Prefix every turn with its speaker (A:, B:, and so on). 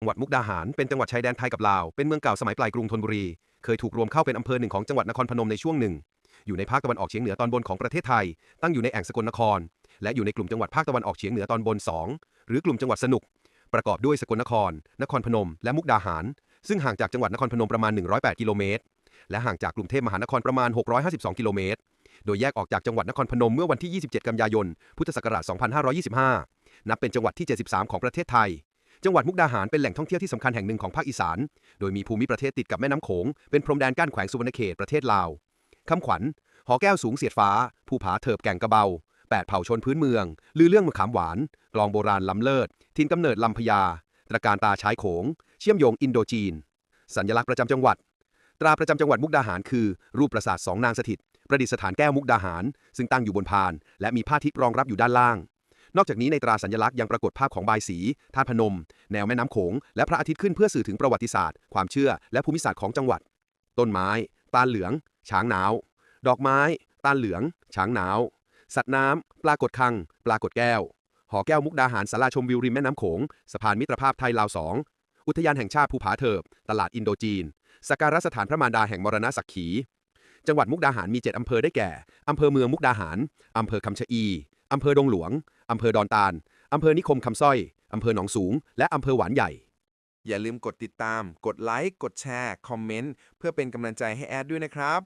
A: จังหวัดมุกดาหาร เป็นจังหวัดชายแดนไทยกับลาว เป็นเมืองเก่าสมัยปลายกรุงธนบุรี เคยถูกรวมเข้าเป็นอำเภอหนึ่งของจังหวัดนครพนมในช่วงหนึ่ง อยู่ในภาคตะวันออกเฉียงเหนือตอนบนของประเทศไทย ตั้งอยู่ในแอ่งสกลนคร และอยู่ในกลุ่มจังหวัดภาคตะวันออกเฉียงเหนือตอนบน 2 หรือกลุ่มจังหวัดสนุก ประกอบด้วยสกลนคร นครพนม และมุกดาหาร ซึ่งห่างจากจังหวัดนครพนมประมาณ 108 กิโลเมตร และห่างจากกรุงเทพมหานครประมาณ 652 กิโลเมตร โดยแยกออกจากจังหวัดนครพนมเมื่อวันที่ 27 กันยายน พุทธศักราช 2525 นับเป็นจังหวัดที่ 73 ของประเทศไทย จังหวัดมุกดาหารเป็นแหล่งท่องเที่ยวที่สำคัญแห่งหนึ่งของภาคอีสาน โดยมีภูมิประเทศติดกับแม่น้ำโขง เป็นพรมแดนกั้นแขวงสุวรรณเขตประเทศลาวคำขวัญ หอแก้วสูงเสียดฟ้า ภูผาเถิบแก่งกระเบาแปดเผ่าชนพื้นเมือง ลือเรื่องมะขามหวาน กลองโบราณล้ำเลิศ ทินกำเนิดลำพญา ตระการตาชายโขง เชื่อมโยงอินโดจีน สัญลักษณ์ประจำจังหวัด ตราประจำจังหวัดมุกดาหารคือ รูปปราสาทสองนางสถิต ประดิษฐานแก้วมุกดาหาร ซึ่งตั้งอยู่บนพาน และมีผ้าทิพย์รองรับอยู่ด้านล่าง นอกจากนี้ในตราสัญลักษณ์ยังปรากฏภาพของบายสีธาตุพนม แนวแม่น้ำโขง และพระอาทิตย์ขึ้นเพื่อสื่อถึงประวัติศาสตร์ ความเชื่อ และภูมิศาสตร์ของจังหวัด ต้นไม้ ตาลเหลือง ช้างหนาว ดอกไม้ ตาลเหลือง ช้างหนาว สัตว์น้ำ ปลากดคัง ปลากดแก้ว หอแก้วมุกดาหารสาราชมวิวริมแม่น้ำโขง สะพานมิตรภาพไทยลาวสอง อุทยานแห่งชาติภูผาเถิบ ตลาดอินโดจีน สักการะสถานพระมารดาแห่งมรณะสักขี จังหวัดมุกดาหารมี 7 อำเภอได้แก่ อำเภอเมืองมุกดาหาร อำเภอคำชะอี อำเภอดงหลวง อำเภอดอนตาล อำเภอนิคมคำสร้อย อำเภอหนองสูง และอำเภอหวานใหญ่
B: อย่าลืมกดติดตาม กดไลค์ กดแชร์ คอมเมนต์ เพื่อเป็นกำลังใจให้แอดด้วยนะครับ